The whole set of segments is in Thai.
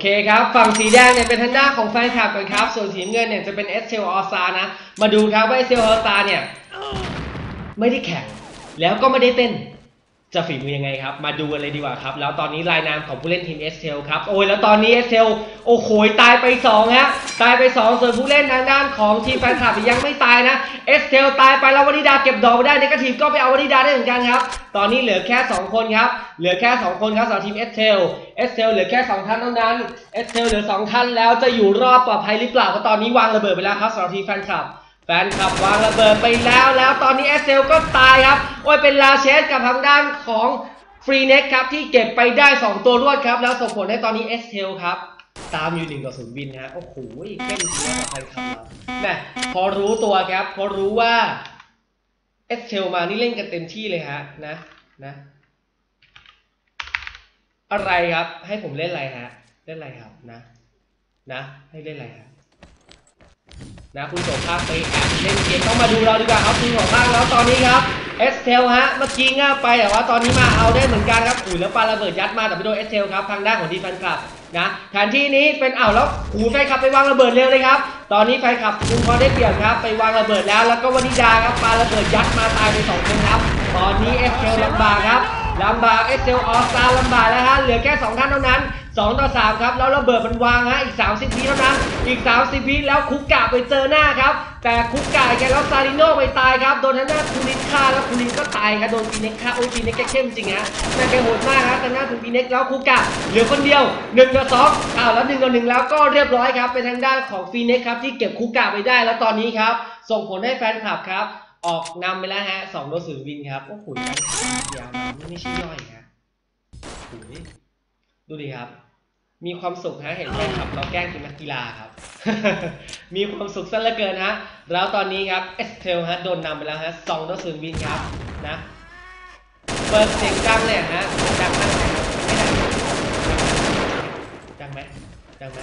เคครับ ฝั่งสีแดงเนี่ยเป็นทางด้าของแฟนคลับกันครับ ส่วนสีเงินเนี่ยจะเป็นเอสเซลออซานะ มาดูครับว่าเอสเซลออซาเนี่ย ไม่ได้แข่ง แล้วก็ไม่ได้เต้น จะฝีมือยังไงครับ มาดูกันเลยดีกว่าครับ แล้วตอนนี้รายนามของผู้เล่นทีมเอสเทลครับ โอ้ยแล้วตอนนี้เอสเทลโอ้โหตายไป2ฮะตายไป 2 ส่วนผู้เล่นทางด้านของทีมแฟนคลับยังไม่ตายนะเอสเทลตายไปแล้ววานิดาเก็บดอกไปได้เนกาทีฟก็ไปเอาวานิดาได้เหมือนกันครับ ตอนนี้เหลือแค่ 2 คนครับ เหลือแค่ 2 คนครับสำหรับทีมเอสเทลเอสเทลเหลือแค่ 2 ท่านเท่านั้นเอสเทลเหลือ 2 ท่านแล้วจะอยู่รอดปลอดภัยหรือเปล่าเพราะตอนนี้วางระเบิดไปแล้วครับสำหรับทีมแฟนคลับ ฟนคลับวางระเบิดไปแล้วแล้วตอนนี้เอสเซลก็ตายครับโอ้ยเป็นลาเชสกับทางด้านของฟรีเน็กครับที่เก็บไปได้ 2 ตัวรวดครับ แล้วส่งผลให้ตอนนี้เอสเทลครับ ตามอยู่หนึ่งต่อศูนย์วินฮะโอ้โหเข้มจริงกับแฟนคลับแม่พอรู้ตัวครับ พอรู้ว่าเอสเทลมานี่เล่นกันเต็มที่เลยฮะนะนะอะไรครับให้ผมเล่นอะไรฮะเล่นอะไรครับนะ นะให้เล่นอะไรฮะ นะคุณโสภาคไปแอบเล่นเกมต้องมาดูเราดีกว่าครับคุณโสภาคแล้วตอนนี้ครับเอสเทลฮะเมื่อกี้ง่าไปแต่ว่าตอนนี้มาเอาได้เหมือนกันครับอุ้ยแล้วปาระเบิดยัดมาแต่ไม่โดนเอสเทลครับทางด้านของดีแฟนคลับนะแทนที่นี้เป็นอ้าวแล้วหูแฟนคลับไปวางระเบิดเร็วเลยครับ ตอนนี้แฟนคลับคุณพอได้เปรียบครับ ไปวางระเบิดแล้ว แล้วก็วานิดาครับปาระเบิดยัดมาตายไปสองคนครับ ตอนนี้เอสเทลลำบากครับลำบากเอสเทลออสตาลำบากแล้วฮะเหลือแค่สองท่านเท่านั้น2 ต่อ 3 ครับ แล้วระเบิดมันวางฮะอีก 30วิเท่านั้น อีก 30วิแล้วคุกกะไปเจอหน้าครับ แต่คุกกะแกแล้วซาริโนไปตายครับ โดนทางด้านคูลินฆ่าแล้วคูลินก็ตายครับ โดนฟีเน็กฆ่าโอ้ยฟีเน็กแกเข้มจริงฮะแต่แกโหดมากครับทางด้านของฟีเน็กแล้วคุกกะเหลือคนเดียว1ต่อ2อ้าวแล้ว1ต่อ1แล้วก็เรียบร้อยครับ เป็นทางด้านของฟีเน็กครับที่เก็บคุกกะไปได้แล้วตอนนี้ครับ ส่งผลให้แฟนคลับครับออกนำไปแล้วฮะ2ต่อวินครับ โอ้โหยาวไม่ใช่ย่อยครับ ดูดิครับ มีความสุขฮะเห็นแฟนคลับเราแกล้งเป็นนักกีฬาครับ มีความสุขซะเหลือเกินฮะ แล้วตอนนี้ครับเอสเทลฮะโดนนำไปแล้วฮะสองต่อศูนย์วินครับนะ เปิดเสียงดังเลยฮะดังมากไม่ดังดังไหมดังไหม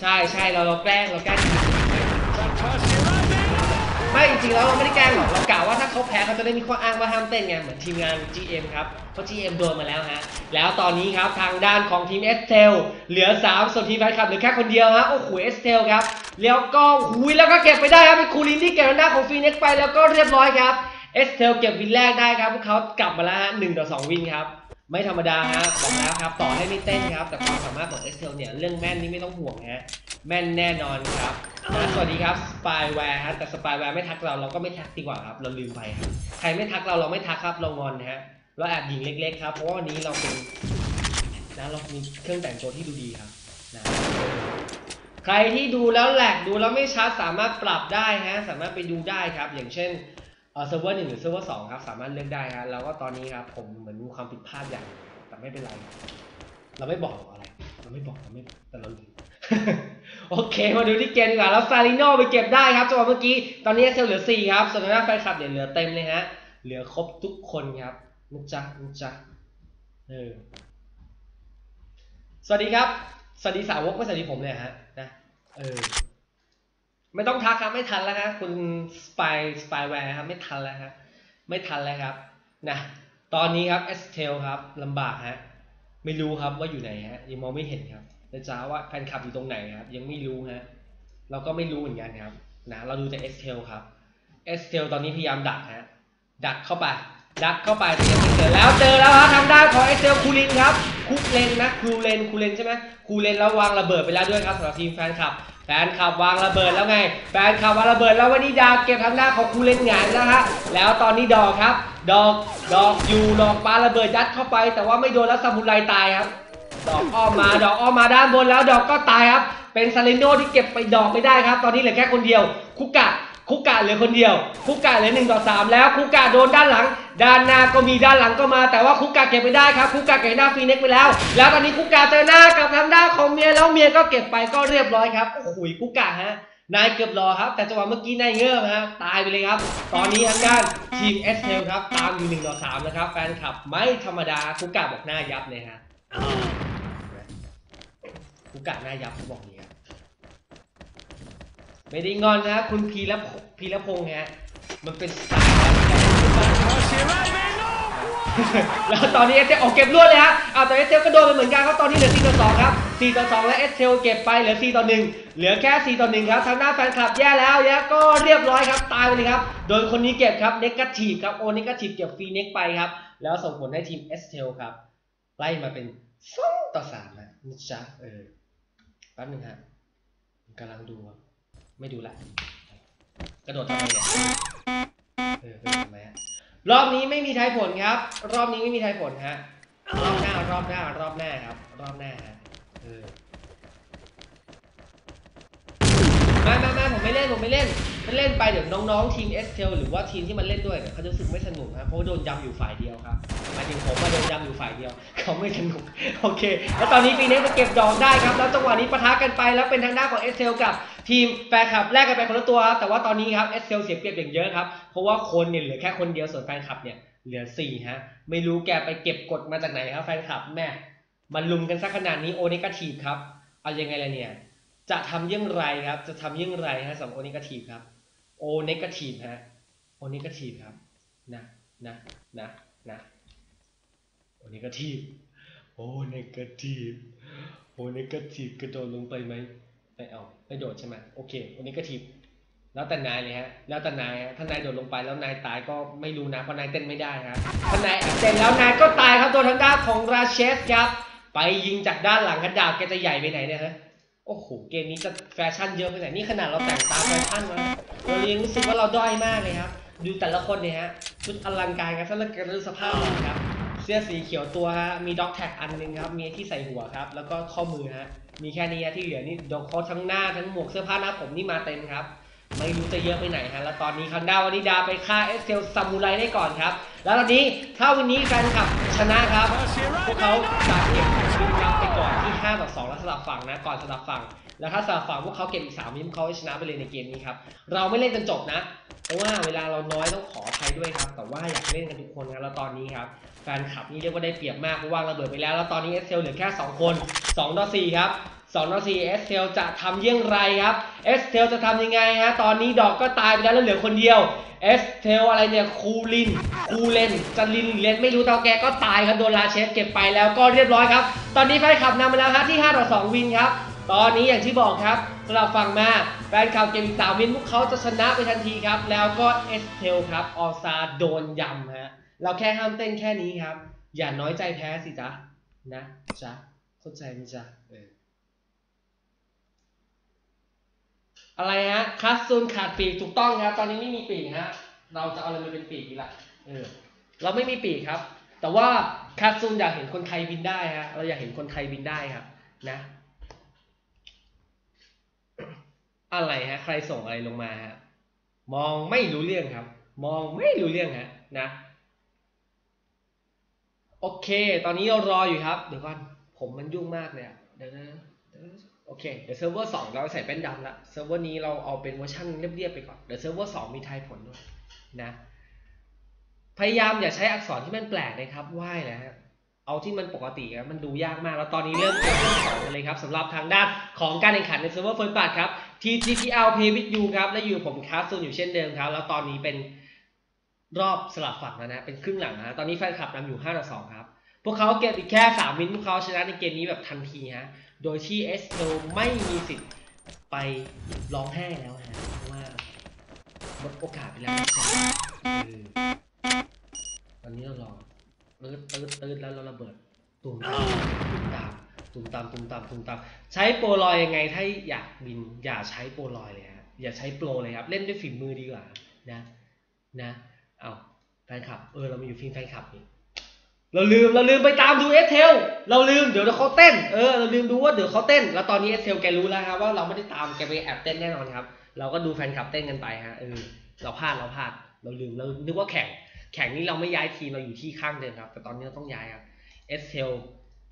ใช่ใช่เราเราแกล้งเราแกล้ง ไม่จริงๆแล้วเราไม่ได้แกล้งหรอกเรากะว่าถ้าเขาแพ้เขาจะได้มีข้ออ้างว่าห้ามเต้นไงเหมือนทีมงาน GM ครับเพราะ GM โดนมาแล้วฮะแล้วตอนนี้ครับทางด้านของทีม s t e l เหลือ3ส่วนทีมแฟนคลับเหลือแค่คนเดียวฮะโอ้โห s t e l ครับแล้วก็หุยแล้วก็เก็บไปได้ครับเป็นคูลินที่เก็บทางด้าของฟีเน็กไปแล้วก็เรียบร้อยครับ s t e l เก็บวินแรกได้ครับพวกเขากลับมาแล้วฮะหนึ่งต่อสองวินครับไม่ธรรมดาฮะบอกแล้วครับต่อให้ไม่เต้นครับแต่ความสามารถของ s t e l เนี่ยเรื่องแม่นนี่ไม่ต้องห่วงฮะแม่นแน่นอนครับ สวัสดีครับสปายแวร์ฮะแต่สปายแวร์ไม่ทักเราเราก็ไม่ทักดีกว่าครับ เราลืมไปครับใครไม่ทักเราเราไม่ทักครับ เรางอนนะฮะเราแอบยิงเล็ก ๆ ครับเพราะว่าวันนี้เราเป็นนะเรามีเครื่องแต่งตัวที่ดูดีครับนะใครที่ดูแล้วแหลกดูแล้วไม่ชัดสามารถปรับได้ฮะสามารถไปดูได้ครับ อย่างเช่นเซิร์ฟเวอร์หนึ่งหรือเซิร์ฟเวอร์สองครับสามารถเลือกได้ฮะแล้วก็ตอนนี้ครับผมเหมือนมีความผิดพลาดอย่างแต่ไม่เป็นไร เราไม่บอกอะไร เราไม่บอกเราไม่แต่เราลืม โอเค มาดูที่เกมดีกว่าแล้วซาริโนไปเก็บได้ครับจังหวะเมื่อกี้ ตอนนี้เซลเหลือ 4 ครับส่วนทางด้าแฟนคลับเนี่ยเหลือเต็มเลยฮะ เหลือครบทุกคนครับนะจ๊ะนะจ๊ะเออสวัสดีครับ สวัสดีสาวกไม่สวัสดีผมเลยฮะนะเออไม่ต้องทักครับไม่ทันแล้วครับคุณสปายสปายแวร์ครับไม่ทันแล้วครับไม่ทันแล้วครับนะตอนนี้ครับเอสเทลครับลำบากฮะไม่รู้ครับว่าอยู่ไหนฮะยังมองไม่เห็นครับ นะจ๊ะว่าแฟนคลับอยู่ตรงไหนครับ ยังไม่รู้ฮะเราก็ไม่รู้เหมือนกันครับนะเราดูแต่เอสเทลครับเอสเทลตอนนี้พยายามดักฮะดักเข้าไป ดักเข้าไปแต่ยังไม่เจอแล้วเจอแล้วฮะทางด้านของเอสเทลคูลินครับคุกเลนนะคูเลนคูเลนใช่ไหมคูเลนแล้ววางระเบิดไปแล้วด้วยครับสำหรับทีมแฟนคลับแฟนคลับวางระเบิดแล้วไง แฟนคลับวางระเบิดแล้ววันนี้ดาเก็บทางด้าของคูเลนหงายแล้วฮะ แล้วตอนนี้ดอกครับ ดอก ดอกอยู่ ดอกปาระเบิดยัดเข้าไป แต่ว่าไม่โดนแล้วซามูไพรตายครับ ดอกอ้อมมาดอกอ้อมมาด้านบนแล้วดอกก็ตายครับ เป็นซาเลนโดที่เก็บไปดอกไม่ได้ครับ ตอนนี้เหลือแค่คนเดียว คุกกะคุกกะเหลือคนเดียว คุกกะเหลือหนึ่งต่อสามแล้ว คุกกะโดนด้านหลัง ด้านหน้าก็มีด้านหลังก็มา แต่ว่าคุกกะเก็บไม่ได้ครับ คุกกะเก็บหน้าฟีเน็กไปแล้ว แล้วตอนนี้คุกกะเจอหน้ากับทางด้านของเมียแล้วเมียก็เก็บไปก็เรียบร้อยครับโอ้โหคุกกะฮะนายเกือบรอครับ แต่จังหวะเมื่อกี้นายเงือบฮะตายไปเลยครับ ตอนนี้ทางด้านทีมเอสเทลครับ ตามอยู่หนึ่งต่อสามนะครับ แฟนคลับไม่ธรรมดาคุกกะบอกหน้ายับเลยฮะ กูกะหน้ายับบอกอย่างนี้ครับไม่ได้งอนนะคุณพีรพพีรพงษ์ฮะมันเป็นสไตล์แล้วตอนนี้เอสเจออกเก็บรวดเลยฮะเอาแต่เอสเจก็โดนไปเหมือนกันครับตอนนี้เหลือ4ต่อ2ครับ4ต่อ2และเอสเทลเก็บไปเหลือ4ต่อ1เหลือแค่4ต่อ1ครับทางหน้าแฟนคลับแย่แล้วแย่ก็เรียบร้อยครับตายไปเลยครับโดยคนนี้เก็บครับเนกาทีฟครับโอเนกาทีฟเก็บฟรีเน็กไปครับแล้วส่งผลให้ทีมเอสเทลครับไล่มาเป็น2ต่อ3นะนะจ๊ะเออ ป๊บนึงฮะกำลังดูครับไม่ดูละกระโดดทำไมเนี่ยเออกระโดดทำไมฮะรอบนี้ไม่มีทายผลครับ รอบนี้ไม่มีทายผลฮะรอบหน้ารอบหน้ารอบหน้าครับ รอบหน้าฮะเออ ไม่ไม่ไม่ผมไม่เล่นผมไม่เล่นถ้าเล่นไปเดี๋ยวน้องๆทีม s อ l หรือว่าทีมที่มันเล่นด้วยเนี่ยเขาจะรู้สึกไม่สนุกครับเพราะว่าโดนยำอยู่ฝ่ายเดียวครับหมายถึงผมมาโดนยำอยู่ฝ่ายเดียว เขาไม่สนุกโอเค แล้วตอนนี้ปีนี้มาเก็บดอกได้ครับ แล้วจังหวะนี้ปะทะกันไปแล้วเป็นทางด้านของ s อ l กับทีมแฟนคลับแลกกันไปคนละตัวครับแต่ว่าตอนนี้ครับ s อ l เสียเปรียบอย่างเยอะครับเพราะว่าคนเนี่ยเหลือแค่คนเดียวส่วนแฟนคลับเนี่ยเหลือสี่ฮะไม่รู้แกไปเก็บกดมาจากไหนครับแฟนคลับแม่มันลุมกันซะขนาดนี้โอเนกาทีฟครับเอายังไงล่ะเนี่ย จะทำอยังไรครับ จะทำอยังไรฮะสำหรับโอเนกาทีฟครับโอเนกาทีฟฮะโอเนกาทีฟครับนะนะนะนะโอเนกาทีฟโอเนกาทีฟโอเนกาทีฟกระโดดลงไปไหมไม่เอาไม่โดดใช่ไหมโอเคโอเนกาทีฟแล้วแต่นายเลยฮะ แล้วแต่นายฮะ ถ้านายโดดลงไปแล้วนายตายก็ไม่รู้นะ เพราะนายเต้นไม่ได้ครับถ้านายเต้นแล้วนายก็ตายครับโดนทางด้านของราเชสครับ ไปยิงจากด้านหลังกระดาษแกจะใหญ่ไปไหนเนี่ยฮะ โอ้โห เกมนี้จะแฟชั่นเยอะไปไหนนี่ขนาดเราแต่งตามแฟชั่นมาเรายังรู้สึกว่าเราด้อยมากเลยครับ ดูแต่ละคนเนี่ยฮะชุดอลังการกันซะเหลือเกินดูสภาพมันครับ เสื้อสีเขียวตัวฮะ มีด็อกแท็กอันหนึงครับ มีที่ใส่หัวครับ แล้วก็ข้อมือฮะ มีแค่นี้ฮะที่เหลือนี่ดอกคอทั้งหน้าทั้งหมวกเสื้อผ้าหน้าผมนี่มาเต็มครับ ไม่รู้จะเยอะไปไหนฮะ แล้วตอนนี้คันดาวานิดาไปฆ่าเอสเซลซามูไรได้ก่อนครับ แล้วตอนนี้ถ้าวันนี้แฟนคลับชนะครับ พวกเขาจะเก็บวินรับไปก่อนที่ 5ต่อ2แล้วสลับฝั่งนะก่อนสลับฝั่ง แล้วถ้าสลับฝั่งพวกเขาเก็บอีก3วิมเขาจะชนะไปเลยในเกมนี้ครับเราไม่เล่นจนจบนะ เพราะว่าเวลาเราน้อยต้องขออภัยด้วยครับ แต่ว่าอยากเล่นกันทุกคนนะแล้วตอนนี้ครับแฟนคลับนี่เรียกว่าได้เปรียบมากเพราะว่าระเบิดไปแล้วแล้วตอนนี้เอสเซลเหลือแค่ 2 คน2ต่อ4ครับ 2ต่อ4เอสเซลจะทำเยี่ยงไรครับเอสเทลจะทำยังไงฮะตอนนี้ดอกก็ตายไปแล้วแล้วเหลือคนเดียวเอสเทลอะไรเนี่ยคูลินคูเลนจันลินเลนไม่รู้แต่าแกก็ตายครับโดนลาเชฟเก็บไปแล้วก็เรียบร้อยครับ ตอนนี้แฟนคลับนำมาแล้วครับที่5ต่อ2วินครับตอนนี้อย่างที่บอกครับสำหรับฝั่งมาแฟนคลับเกมอีก3วินพวกเขาจะชนะไปทันทีครับ แล้วก็เอสเทลครับออซาโดนยำฮะเราแค่ห้ามเต้นแค่นี้ครับ อย่าน้อยใจแพ้สิจ๊ะนะจ๊ะเข้าใจไหมจ๊ะเออ อะไรฮะคัสซูนขาดปีกถูกต้องครับ ตอนนี้ไม่มีปีกฮะเราจะเอาอะไรมาเป็นปีกดีล่ะเออเราไม่มีปีกครับ แต่ว่าคัสซูนอยากเห็นคนไทยบินได้ฮะเราอยากเห็นคนไทยบินได้ครับ นะ อะไรฮะ ใครส่งอะไรลงมาฮะมองไม่รู้เรื่องครับ มองไม่รู้เรื่องฮะนะโอเค ตอนนี้เรารออยู่ครับ เดี๋ยวก่อน ผมมันยุ่งมากเลยอะเดี๋ยวนะเดี๋ยวนะ โอเค เดี๋ยวเซิร์ฟเวอร์สองเราใส่เป็นดำละเซิร์ฟเวอร์นี้เราเอาเป็นเวอร์ชันเรียบๆไปก่อน เดี๋ยวเซิร์ฟเวอร์สองมีทายผลด้วยนะ พยายามอย่าใช้อักษรที่มันแปลกนะครับไหว้แล้วฮะ เอาที่มันปกติครับมันดูยากมาก แล้วตอนนี้เริ่มเกมที่สองกันเลยครับสำหรับทางด้านของการแข่งขันในเซิร์ฟเวอร์เฟิร์สบัตครับ TTPL Play with you ครับ และอยู่ผมคาสซูนอยู่เช่นเดิมครับ แล้วตอนนี้เป็นรอบสลับฝั่งแล้วนะ เป็นครึ่งหลังนะตอนนี้แฟนคลับนำอยู่5ต่อ2ครับ พวกเขาเก็บอีกแค่3วินพวกเขาชนะในเกมนี้แบบทันทีฮะ โดยที่เอสโไม่มีสิทธิ์ไปร้องไห้แล้วฮะเพราะว่าหมดโอกาสไปแล้วนะเอตอนนี้เรารอตืดตืดตืดแล้วเราระเบิดตุ่มตามตุ่มตามตุ่มตามตุ่มตามตุ่มตามใช้โปรลอยยังไงถ้าอยากบินอย่าใช้โปรลอยเลยฮะอย่าใช้โปรเลยครับ เล่นด้วยฝีมือดีกว่านะนะเอาแฟนคลับเออเรามาอยู่ทีมแฟนคลับนี่ เราลืมเราลืมไปตามดูเอสเทลเราลืมเดี๋ยวเขาเต้นเออเราลืมดูว่าเดี๋ยวเขาเต้น แล้วตอนนี้เอสเทลแกรู้แล้วครับว่าเราไม่ได้ตามแกไปแอบเต้นแน่นอนครับ เราก็ดูแฟนคลับเต้นกันไปฮะเออเราพลาดเราพลาดเราลืมเรานึกว่าแข่งแข่งนี้เราไม่ย้ายทีมเราอยู่ที่ข้างเดิมครับ แต่ตอนนี้เราต้องย้ายครับเอสเทล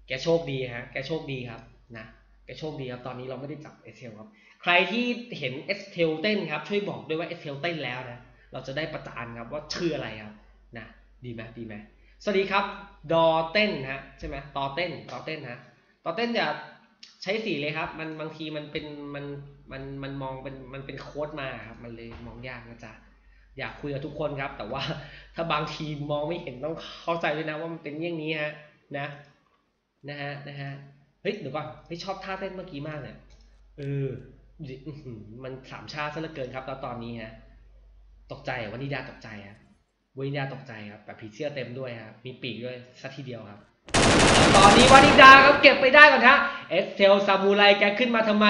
แกโชคดีฮะแกโชคดีครับนะแกโชคดีครับตอนนี้เราไม่ได้จับเอสเทลครับใครที่เห็นเอสเทลเต้นครับช่วยบอกด้วยว่าเอสเทลเต้นแล้วนะเราจะได้ประจานครับว่าชื่ออะไรครับนะดีไหมดีไหม สวัสดีครับ ดอเต้นฮะใช่ไหมตอเต้นตอเต้นฮะตอเต้นอย่าใช้สีเลยครับ มันบางทีมันเป็นมันมันมันมองเป็นมันเป็นโค้ดมาครับ มันเลยมองยากนะจ๊ะอยากคุยกับทุกคนครับ แต่ว่าถ้าบางทีมองไม่เห็นต้องเข้าใจด้วยนะว่ามันเป็นอย่างนี้ฮะนะ นะฮะนะฮะเฮ้ยเดี๋ยวก่อนเฮ้ยชอบท่าเต้นเมื่อกี้มากเนี่ยเออมันสามชาติซะเหลือเกินครับตอนตอนนี้ฮะตกใจวันนิดาตกใจฮะ วันนิดาตกใจครับแบบผีเสื้อเต็มด้วยฮะมีปีกด้วยสักทีเดียวครับแล้วตอนนี้วันนิดาครับเก็บไปได้ก่อนฮะเอสเทลซามูไรแกขึ้นมาทำไม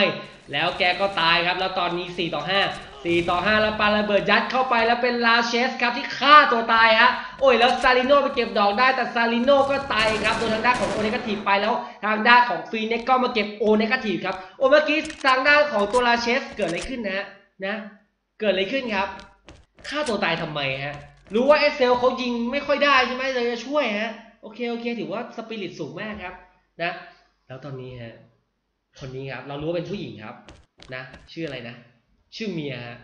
แล้วแกก็ตายครับ แล้วตอนนี้ 4 ต่อ 5 4 ต่อ 5 แล้วปาระเบิดยัดเข้าไปแล้วเป็นลาเชสครับที่ฆ่าตัวตายฮะโอ้ยแล้วซาลิโนไปเก็บดอกได้แต่ซาลิโนก็ตายครับโดนทางด้านของโอเนกาทีฟไปแล้วทางด้านของฟรีเน็กก็มาเก็บโอเนกาทีฟครับโอ้เมื่อกี้ทางด้านของตัวลาเชสเกิดอะไรขึ้นนะฮะนะ เกิดอะไรขึ้นครับฆ่าตัวตายทำไมฮะ รู้ว่าเอสเซลเขายิงไม่ค่อยได้ใช่ไหมเลยจะช่วยฮะ โอเคโอเค ถือว่าสปิริตสูงมากครับนะ แล้วตอนนี้ฮะคนนี้ครับ เรารู้ว่าเป็นผู้หญิงครับ นะ ชื่ออะไรนะ ชื่อเมียฮะ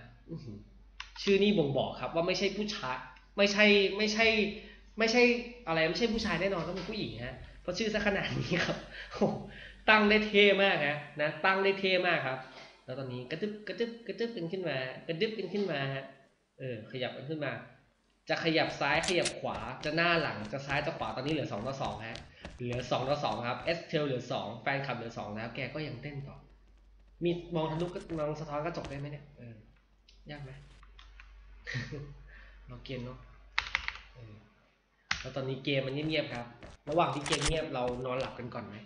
ชื่อนี่บ่งบอกครับ ว่าไม่ใช่ผู้ชายไม่ใช่ไม่ใช่ ไม่ใช่อะไรไม่ใช่ผู้ชายแน่นอนต้องเป็นผู้หญิงฮะเพราะชื่อซะขนาดนี้ครับโอ้โหตั้งได้เท่มากฮะนะตั้งได้เท่มากครับ แล้วตอนนี้กระดึบกระดึบกระดึบกันขึ้นมากระดึบกันขึ้นมาฮะเออขยับมันขึ้นมา จะขยับซ้ายขยับขวาจะหน้าหลังจะซ้ายจะขวาตอนนี้เหลือ2ต่อ2ฮะเหลือ2ต่อ2ครับเอสเทลเหลือ 2 แฟนคลับเหลือ2แล้วแกก็ยังเต้นต่อ มีมองทะลุกมองสะท้อนกระจกได้ไหมเนี่ยเออยากไหมเราเกมเนาะแล้วตอนนี้เกมมันเงียบๆครับ ระหว่างที่เกมเงียบเรานอนหลับกันก่อนไหม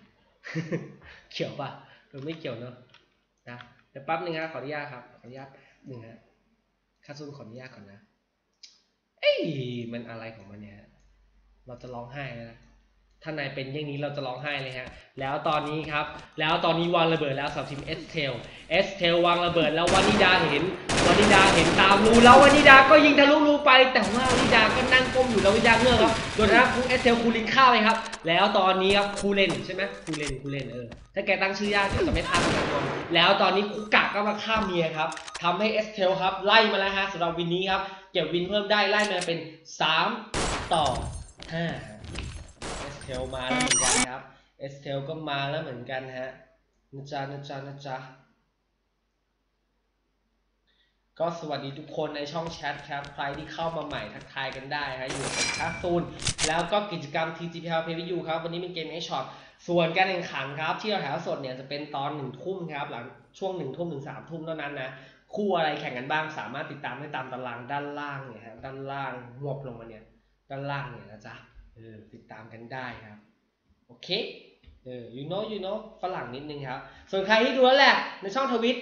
เกี่ยวป่ะหรือไม่เกี่ยวเนาะนะเดี๋ยวแป๊บนึงครับขออนุญาตครับขออนุญาตหนึ่งฮะคาซูมขออนุญาตก่อนนะ เอ้ยมันอะไรของมันเนี่ยเราจะร้องไห้แล้วนะถ้านายเป็นอย่างนี้เราจะร้องไห้เลยฮะ แล้วตอนนี้ครับ แล้วตอนนี้วางระเบิดแล้วสำหรับทีมเอสเทลเอสเทลวางระเบิดแล้ววานิดาเห็นวานิดาเห็นตามรูแล้ววานิดาก็ยิงทะลุรูไป แต่ว่าวานิดาก็นั่งก้มอยู่แล้ววานิดาเงือกครับโดนนะคูเอสเทลคูลินฆ่าไปครับ แล้วตอนนี้ครับคูเลนใช่ไหมคูเลนคูเลนเออ ถ้าแกตั้งชื่อยากเดี๋ยวจะไม่ทันนะแล้วตอนนี้คุกกะก็มาฆ่าเมียครับทำให้เอสเทลครับไล่มาแล้วฮะสำหรับวินนี้ครับ เก็บวินเพิ่มได้ไล่มาเป็น 3 ต่อ5เอสเทลมาแล้วเหมือนกันครับเอสเทลก็มาแล้วเหมือนกันฮะนะจ๊ะนะจ๊ะนะจ๊ะก็สวัสดีทุกคนในช่องแชทครับ ใครที่เข้ามาใหม่ทักทายกันได้ฮะอยู่กับคาซูนแล้วก็กิจกรรม TGPL Pay View ครับ วันนี้เป็นเกมไอช็อตส่วนการแข่งขันครับ ที่เราแถ่ายทอดสดเนี่ยจะเป็นตอนหนึ่งทุ่มครับ หลังช่วงหนึ่งทุ่มถึงสามทุ่มเท่านั้นนะ คู่อะไรแข่งกันบ้างสามารถติดตามได้ตามตารางด้านล่างเนี่ยฮะด้านล่างงวบลงมาเนี่ยด้านล่างเนี่ยนะจ๊ะเออติดตามกันได้ครับโอเคเออ you know you know ฝรั่งนิดนึงครับ ส่วนใครที่ดูแล้วแหละในช่องทวิต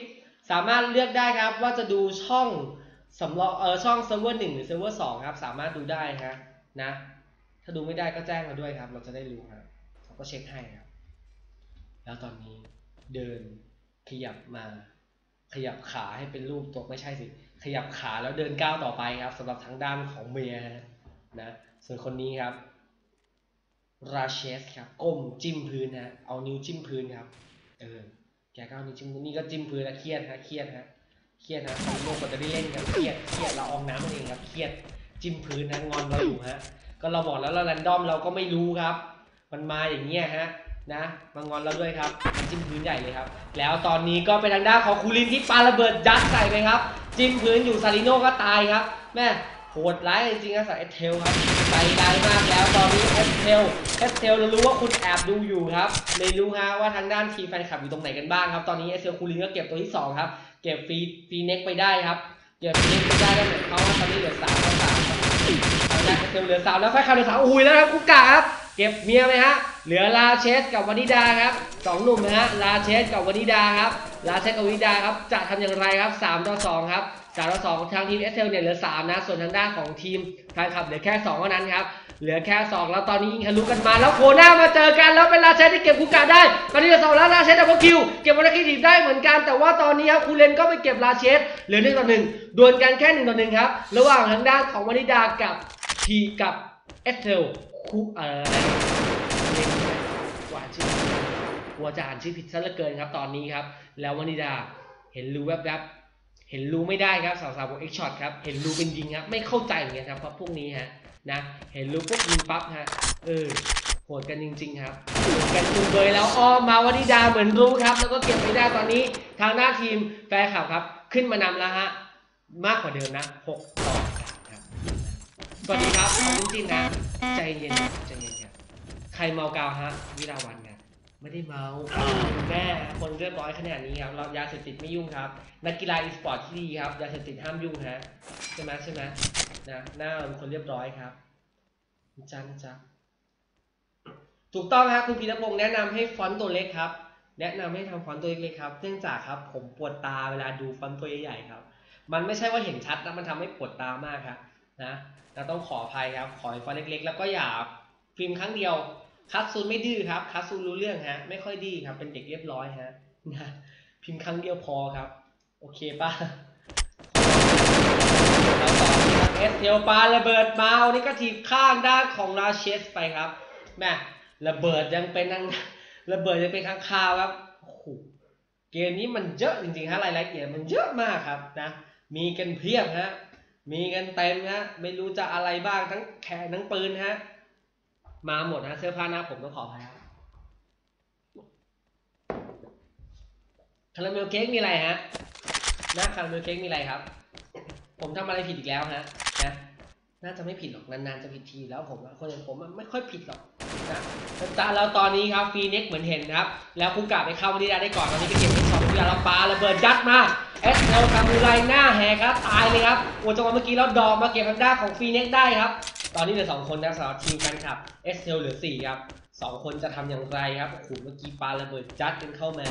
สามารถเลือกได้ครับ ว่าจะดูช่องสำรองเออช่องเซิร์ฟเวอร์หนึ่งหรือเซิร์ฟเวอร์สองครับ สามารถดูได้ฮะนะ ถ้าดูไม่ได้ก็แจ้งมาด้วยครับ เราจะได้รู้ครับเราก็เช็คให้ครับ แล้วตอนนี้เดินขยับมา ขยับขาให้เป็นรูปตัวไม่ใช่สิ ขยับขาแล้วเดินก้าวต่อไปครับสำหรับทางด้านของเมียนะส่วนคนนี้ครับราเชสครับก้มจิ้มพื้นฮะเอานิ้วจิ้มพื้นครับเออแกก็เอานิ้วจิ้มพื้นนี่ก็จิ้มพื้นแล้วเครียดฮะเครียดฮะเครียดฮะโลกมันจะได้เล่นครับเครียดเครียดเราอองน้ำนั่นเองครับเครียดจิ้มพื้นนะงอนเราอยู่ฮะก็เราบอกแล้วเราแรนดอมเราก็ไม่รู้ครับ มันมาอย่างเงี้ยฮะ นะมางอนเราด้วยครับจิ้มพื้นใหญ่เลยครับ แล้วตอนนี้ก็เป็นทางด้านของคูลินที่ปาระเบิดยัดใส่ไปครับ จิ้มพื้นอยู่ซาริโนก็ตายครับ แม่โหดร้ายจริงๆนะสายเอสเทลครับใจร้ายมากแล้วตอนนี้เอสเทลเอสเทลเรารู้ว่าคุณแอบดูอยู่ครับไม่รู้ฮะว่าทางด้านทีแฟนคลับอยู่ตรงไหนกันบ้างครับ ตอนนี้เอสเทลคูลินก็เก็บตัวที่สองครับเก็บฟรีฟรีเน็กไปได้ครับเก็บฟรีเน็กไปได้ได้เหมือนเขาว่าตอนนี้เหลือสามต่อสามทางด้านเอสเทลเหลือสามแล้วแฟนคลับเหลือสามอุ้ยแล้วครับกุกกะครับเก็บเมียไหมฮะ เหลือลาเชสกับวานิดาครับสองหนุ่มนะฮะลาเชสกับวานิดาครับลาเชสกับวานิดาครับจะทำอย่างไรครับ3ต่อ2ครับ3ต่อ2ทางทีมเอสเทลเนี่ยเหลือ3นะส่วนทางด้านของทีมแฟนคลับเหลือแค่2เท่านั้นครับเหลือแค่ 2 แล้วตอนนี้ยิงทะลุกันมาแล้วโคน่ามาเจอกันแล้วเป็นลาเชสที่เก็บคูกาได้ ตอนนี้เหลือสองแล้วลาเชสดับเบิลคิวเก็บวานคิดีได้เหมือนกันแต่ว่าตอนนี้ครับคูเลนก็ไปเก็บลาเชสเหลือ1ต่อ1ดวลกันแค่1ต่อ1ครับระหว่างทางด้านของวานิดากับทีกับเอสเทลคูเอ่อ เล่นกว่าชื่อกลัวจะอ่านชื่อผิดซะเหลือเกินครับตอนนี้ครับ แล้ววานิดาเห็นรูแวบๆเห็นรูไม่ได้ครับสาวๆของเอ็กช็อตครับเห็นรูเป็นยิงครับไม่เข้าใจเหมือนกันครับเพราะพวกนี้ฮะนะเห็นรูปุ๊บยิงปั๊บฮะเออโหดกันจริง ๆ ครับโหดกันจุงเบยแล้วอ้อมมาวานิดาเหมือนรู้ครับ แล้วก็เก็บไม่ได้ตอนนี้ ทางหน้าทีมแฟร์ขับครับ ขึ้นมานำแล้วฮะมากกว่าเดิมนะ6ต่อครับสวัสดีครับขอบคุณจริงๆนะใจเย็นใจเย็น ใครเมากาวฮะวิราวันครับไม่ได้เมาแม่คนเรียบร้อยขนาดนี้ครับเรายาเสพติดไม่ยุ่งครับ นักกีฬาอีสปอร์ตที่ดีครับยาเสพติดห้ามยุ่งฮะใช่ไหมใช่ไหมนะหน้าเป็นคนเรียบร้อยครับนะจ๊ะนะจ๊ะถูกต้องครับคุณพีรพงศ์แนะนำให้ฟอนต์ตัวเล็กครับ แนะนำให้ทำฟอนต์ตัวเล็กๆครับ เนื่องจากครับ ผมปวดตาเวลาดูฟอนต์ตัวใหญ่ๆครับ มันไม่ใช่ว่าเห็นชัดนะมันทำให้ปวดตามากครับนะเราต้องขออภัยครับ ขอให้ฟอนต์เล็กๆ แล้วก็อย่าพิมพ์ครั้งเดียว คัดซูนไม่ดื้อครับคัดซูนรู้เรื่องฮะ ไม่ค่อยดื้อครับ เป็นเด็กเรียบร้อยฮะนะพิมพ์ครั้งเดียวพอครับ โอเคป่ะแล้วต่อเอสเทลปาระเบิดมาวันนี้ก็ถีบข้างด้านของราเชสไปครับแม่ระเบิดยังเป็นนังระเบิดยังเป็นข้างคาวครับโอ้โหเกมนี้มันเยอะจริงๆฮะรายละเอียดมันเยอะมากครับนะมีกันเพียบฮะมีกันเต็มฮะไม่รู้จะอะไรบ้างทั้งแขนทั้งปืนฮะ มาหมดนะเสื้อผ้าหน้าผมต้องขออภัยครับคาราเมลเค้กมีอะไรฮะหน้าคาราเมลเค้กมีอะไรครับ ผมทำอะไรผิดอีกแล้วฮะนะน่าจะไม่ผิดหรอกนานๆจะผิดทีแล้วผมคนอย่างผมไม่ค่อยผิดหรอกนะจ้าแล้วตอนนี้ครับฟีเน็กเหมือนเห็นครับ แล้วคุกกะไปเข้าวันนี้ได้ก่อนตอนนี้ไปเก็บเป็นสองยาลาปาระเบิดยัดมาเอสเอลซามูไรหน้าแหกครับตายเลยครับโอ้จังหวะเมื่อกี้แล้วดอกมาเก็บทางด้านของฟีเน็กได้ครับ ตอนนี้เหลือสองคนนะสำหรับทีมแฟนคลับเอสเทลเหลือสี่ครับสองคนจะทำอย่างไรครับโอ้โหเมื่อกี้ปาระเบิดจัดกันเข้ามา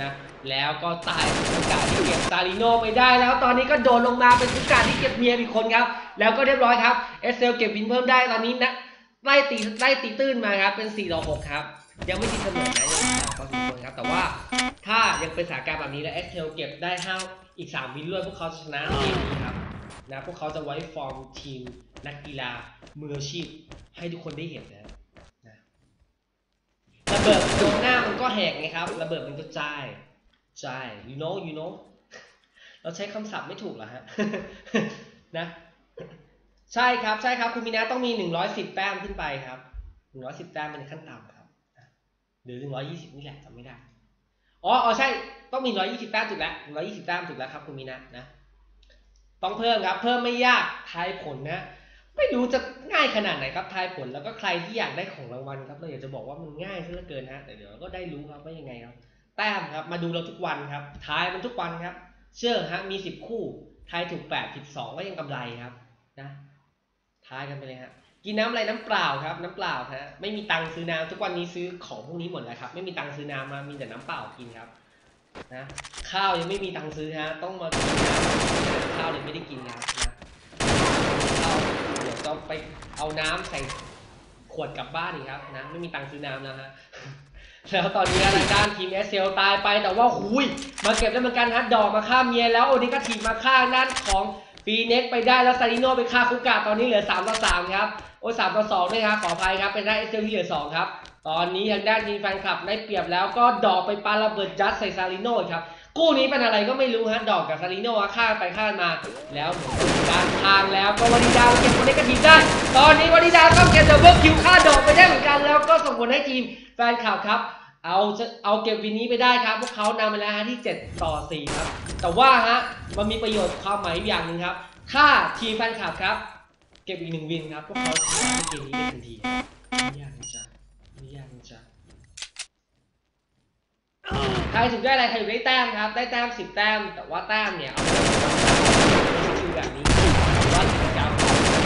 นะแล้วก็ตายเป็นุกาที่เก็บซาริโนไปได้แล้วตอนนี้ก็โดดลงมาเป็นุกาที่เก็บเมียอีกคนครับ แล้วก็เรียบร้อยครับเอสเทลเก็บวินเพิ่มได้ตอนนี้นะไล่ตีไล่ตีตื้นมาครับเป็น4ต่อ6ครับ ยังไม่ตีเสมอนะยังมีสามพอสมควรครับ แต่ว่าถ้ายังเป็นสถานการณ์แบบนี้แล้วเอสเทลเก็บได้ห้าอีก 3 วินด้วยพวกเขาชนะเกมนี้ครับ นะพวกเขาจะไว้ฟอร์มทีมนักกีฬามืออาชีพให้ทุกคนได้เห็นนะนะระเบิดโดนหน้ามันก็แหกไงครับ ระเบิดมันก็จ่ายจ่าย you know you know เราใช้คำศัพท์ไม่ถูกเหรอฮะนะใช่ครับใช่ครับ คุณมีนาต้องมี 110 แต้มขึ้นไปครับ 110 แต้มเป็นขั้นต่ำครับนะหรือ 120 นี่แหละจำไม่ได้อ๋ออ๋อใช่ต้องมี 120 แต้มถูกแล้ว120 แต้มถูกแล้วครับ คุณมีนานะ ต้องเพิ่มครับ เพิ่มไม่ยากทายผลนะ ไม่รู้จะง่ายขนาดไหนครับทายผลแล้วก็ใครที่อยากได้ของรางวัลครับเราอยากจะบอกว่ามันง่ายซะเหลือเกินฮะแต่เดี๋ยวก็ได้รู้ครับว่ายังไงครับ แต้มครับมาดูเราทุกวันครับทายมันทุกวันครับ เชื่อฮะมี10คู่ทายถูก8ผิด2ก็ยังกำไรครับนะทายกันไปเลยฮะกินน้ำอะไรน้ำเปล่าครับ น้ำเปล่าฮะไม่มีตังค์ซื้อน้ำทุกวันนี้ซื้อของพวกนี้หมดแล้วครับ ไม่มีตังค์ซื้อน้ำมามีแต่น้ำเปล่ากินครับ นะข้าวยังไม่มีตังค์ซื้อฮะต้องมากินน้ำข้าวเลยไม่ได้กินครับนะข้าวเดี๋ยวต้องไปเอาน้ำใส่ขวดกลับบ้านอีกครับนะไม่มีตังค์ซื้อน้ำแล้วฮะแล้วตอนนี้ทางด้านทีมเอสเซลตายไปแต่ว่าหุยมาเก็บได้เหมือนกันฮะดอกมาฆ่ามเมียแล้วโอนี้ก็ถีบมาฆ่าด้านของฟีเน็กไปได้แล้วซาริโนไปฆ่าคุกกาตอนนี้เหลือ3ต่อ3ครับโอ้สามต่อสองด้วยครับขออภัยครับเป็นได้เอสเซลที่เหลือ2ครับ ตอนนี้ทางด้านทีมแฟนคลับได้เปรียบแล้วก็ดอกไปปาระเบิดยัดใส่ซาริโนครับกู้นี้เป็นอะไรก็ไม่รู้ฮะดอกกับซาริโนฮะฆ่าไปฆ่ามา แล้วเหมือนการทางแล้วก็วานิดาเก็บคนนี้ก็ทีมได้ตอนนี้วานิดาก็เก็บดับเบิลคิวฆ่าดอกไปได้เหมือนกัน แล้วก็ส่งผลให้ทีมแฟนคลับครับเอาจะเอาเก็บวินนี้ไปได้ครับ พวกเขานำไปแล้วฮะที่ 7 ต่อ 4 ครับ แต่ว่าฮะมันมีประโยชน์ความหมายอย่างหนึ่งครับ ถ้าทีมแฟนคลับครับ เก็บอีกหนึ่งวินครับ พวกเขาชนะในเกมนี้เป็นทันทีไม่ยากนะจ๊ะไม่ยากนะจ๊ะ ใครถูกได้อะไรใครถูกได้แต้มครับ ได้แต้ม10แต้ม แต่ว่าแต้มเนี่ยเอาไปชิวๆแบบนี้ว่ากิจกรรม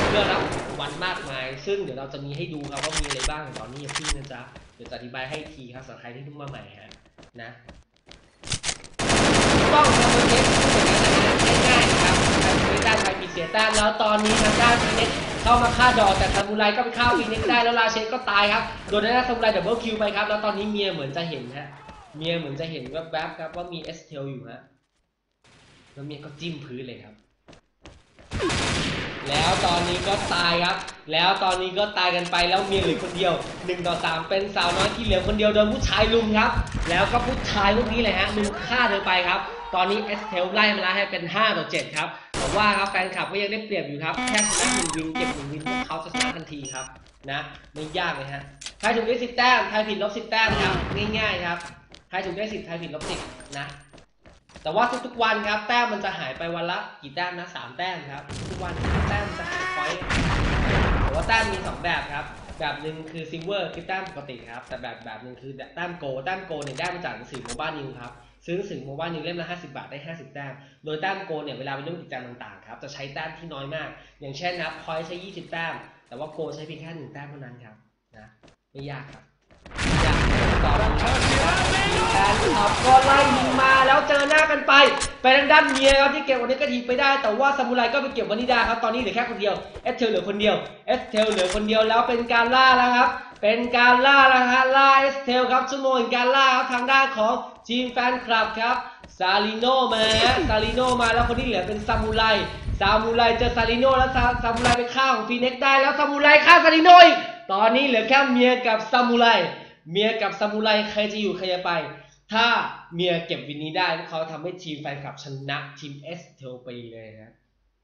เพื่อรับวันมากมาย ซึ่งเดี๋ยวเราจะมีให้ดูครับว่ามีอะไรบ้างตอนนี้อย่าพึ่งนะจ๊ะ เดี๋ยวจะอธิบายให้ทีครับสำหรับใครที่เพิ่งมาใหม่ฮะนะต้องทำเล็กอย่างนั้นนะฮะง่ายๆครับใครไม่ได้ใครมีเสียแต้มแล้วตอนนี้ทางด้านฟีเน็กเข้ามาฆ่าดอกแต่ซามูไรก็ไปฆ่าฟีเน็กได้แล้วราเชนก็ตายครับ โดนทางด้านซามูไรดับเบิลคิวไปครับ แล้วตอนนี้เมียเหมือนจะเห็นฮะ เมียเหมือนจะเห็นแวบๆครับว่ามีเอสเทลอยู่ฮะแล้วเมียก็จิ้มพื้นเลยครับ แล้วตอนนี้ก็ตายครับ แล้วตอนนี้ก็ตายกันไปแล้วเมียเหลือคนเดียว1ต่อ3เป็นสาวน้อยที่เหลือคนเดียวโดนผู้ชายลุมครับ แล้วก็ผู้ชายพวกนี้เลยฮะลุมฆ่าเธอไปครับ ตอนนี้เอสเทลไล่มาแล้วให้เป็น5ต่อ7ครับแต่ว่าครับแฟนคลับก็ยังได้เปรียบอยู่ครับ แค่ชนะหนึ่งวินเก็บหนึ่งวินพวกเขาจะชนะทันทีครับนะไม่ยากเลยฮะใครถูกได้10แต้มใครผิดลบ10แต้มครับง่ายๆครับ ใครถูกได้10ใครผิดลบ10นะ แต่ว่าทุกๆวันครับ แต้มมันจะหายไปวันละกี่แต้มนะสามแต้มครับ ทุกวันแต้มมันจะหายไปแต่ว่าแต้มมีสองแบบครับ แบบหนึ่งคือซิลเวอร์คือแต้มปกติครับ แต่แบบแบบหนึ่งคือแต้มโกแต้มโกเนี่ยได้มาจากหนังสือโมบ้านิวครับซื้อหนังสือโมบ้านิวเล่มละ50 บาทได้ 50 แต้ม โดยแต้มโกเนี่ยเวลาไปเล่นกิจกรรมต่างๆครับจะใช้แต้มที่น้อยมาก อย่างเช่นนับพอยใช้ 20 แต้ม แต่ว่าโกใช้เพียงแค่1แต้มเท่านั้นครับนะไม่ยากครับไม่ยาก แอนขับก็ไล่ยิงมาแล้วเจอหน้ากันไปไปทางด้านเมียครับที่เก็บวันนี้ก็ทีไปได้ แต่ว่าซามูไรก็ไปเก็บวานิดาครับตอนนี้เหลือแค่คนเดียวเอสเทลเหลือคนเดียวเอสเทลเหลือคนเดียวแล้วเป็นการล่าแล้วครับ เป็นการล่าแล้วฮะล่าเอสเทลครับชั่วโมงการล่าครับทางด้านของทีมแฟนคลับครับซาลิโนมาซาลิโนมาแล้วคนที่เหลือเป็นซามูไรซามูไรเจอซาลิโนแล้วซาซามูไรไปฆ่าของฟีเน็กซ์ได้แล้วซามูไรฆ่าซาลิโนอีกตอนนี้เหลือแค่เมียกับซามูไร เมียกับซามูไรใครจะอยู่ใครจะไป ถ้าเมียเก็บวินนี้ได้พวกเขาทำให้ทีมแฟนคลับชนะทีมเอสเทลไปเลยนะ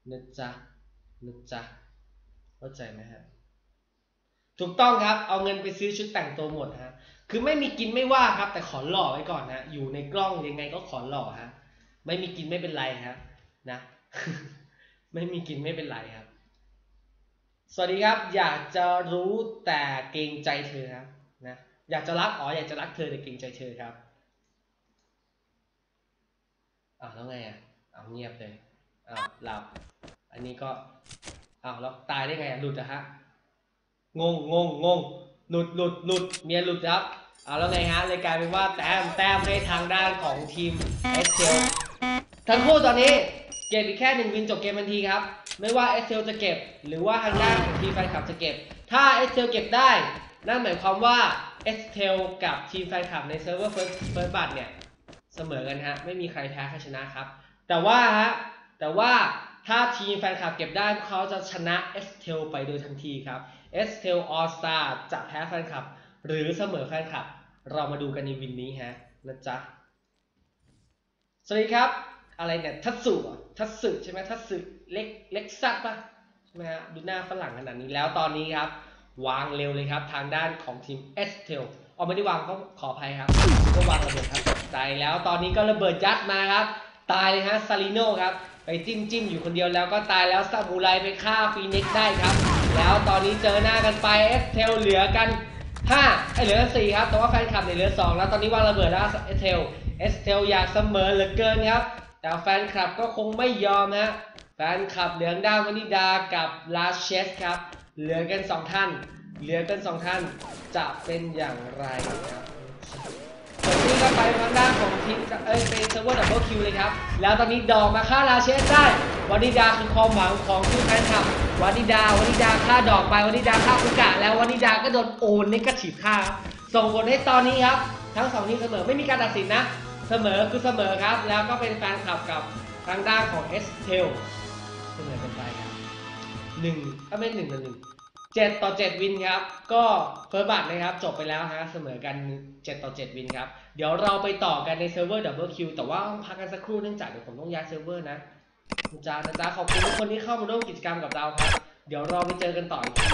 นะจ๊ะนะจ๊ะเข้าใจไหมฮะถูกต้องครับ เอาเงินไปซื้อชุดแต่งตัวหมดฮะ คือไม่มีกินไม่ว่าครับ แต่ขอหล่อไว้ก่อนนะอยู่ในกล้องยังไงก็ขอหล่อฮะ ไม่มีกินไม่เป็นไรครับนะ ไม่มีกินไม่เป็นไรครับ สวัสดีครับ อยากจะรู้แต่เกรงใจเธอครับนะ อยากจะรักอ๋ออยากจะรักเธอแต่เกรงใจเธอครับอ้าวแล้วไงอะอ้าเงียบเลยอ้าวหลับ อันนี้ก็อ้าวแล้วตายได้ไงหลุดอะฮะงงงงงงหลุดหลุดหลุดเมียหลุดครับเอาแล้วไงฮะเลยกลายเป็นว่าแต้มแต้มให้ทางด้านของทีมเอสเทลทั้งคู่ตอนนี้เก็บอีกแค่หนึ่งวินจบเกมทันทีครับ ไม่ว่าเอสเทลจะเก็บ หรือว่าทางด้านของทีมแฟนคลับจะเก็บ ถ้าเอสเทลเก็บได้ นั่นหมายความว่า เอสเทลกับทีมแฟนคลับในเซิร์ฟเวอร์เฟิร์สเฟิร์สบัตเนี่ยเสมอกันฮะ ไม่มีใครแพ้ใครชนะครับ แต่ว่าฮะ แต่ว่าถ้าทีมแฟนคลับเก็บได้พวกเขาจะชนะเอสเทลไปโดยทันทีครับเอสเทลออสตาจะแพ้แฟนคลับ หรือเสมอแฟนคลับ เรามาดูกันในวินนี้ฮะนะจ๊ะสวัสดีครับ อะไรเนี่ย ทัตสุทัตสึใช่ไหมทัตสึเล็กเล็กซัดปะใช่ไหมฮะดูหน้าฝรั่งขนาดนี้แล้วตอนนี้ครับ วางเร็วเลยครับ ทางด้านของทีมเอสเทลเอาไม่ได้วางก็ขออภัยครับก็วางระเบิดครับตกใจแล้วตอนนี้ก็ระเบิดยัดมาครับ ตายเลยฮะซาลิโนครับ ไปจิ้มจิ้มอยู่คนเดียวแล้วก็ตายแล้วซามูไรไปฆ่าฟีนิกซ์ได้ครับ แล้วตอนนี้เจอหน้ากันไปเอสเทลเหลือกัน5ไอเหลือ4ครับแต่ว่าแฟนคลับเนี่ยเหลือ 2 แล้วตอนนี้วางระเบิดแล้วเอสเทลเอสเทลอยากเสมอเหลือเกินครับ แต่แฟนคลับก็คงไม่ยอมฮะแฟนคลับเหลืองด้านวนิดากับลาเชสครับ เหลือกัน2ท่าน เหลือกัน2ท่านจะเป็นอย่างไรครับส่วนี้ก็ไปทางด้านของทีมเอ้ยเป็นเซิร์ฟเวอร์ดับเบิลคิวเลยครับ แล้วตอนนี้ดอกมาฆ่าราเชสได้วานิดาคือความหวังของทีมแฟนคลับวานิดาวานิดาฆ่าดอกไปวานิดาฆ่าคุกะ แล้ววานิดาก็โดนโอนในกระฉีบฆ่า ส่งผลให้ตอนนี้ครับ ทั้งสองทีมเสมอไม่มีการตัดสินนะ เสมอคือเสมอครับ แล้วก็เป็นแฟนคลับกับทางด้านของเอสเทล หนึ่งถ้าไม่หนึ่งต่อหนึ่งเจ็ดต่อเจ็ดวินครับ ก็เฟิร์สบัตนะครับ จบไปแล้วฮะเสมอกันเจ็ดต่อเจ็ดวินครับ เดี๋ยวเราไปต่อกันในเซิร์ฟเวอร์ดับเบิลคิวแต่ว่าต้องพักกันสักครู่เนื่องจากเดี๋ยวผมต้องย้ายเซิร์ฟเวอร์นะจ้านะจ้าขอบคุณทุกคนที่เข้ามาร่วมกิจกรรมกับเราครับ เดี๋ยวเราไปเจอกันต่ออีกที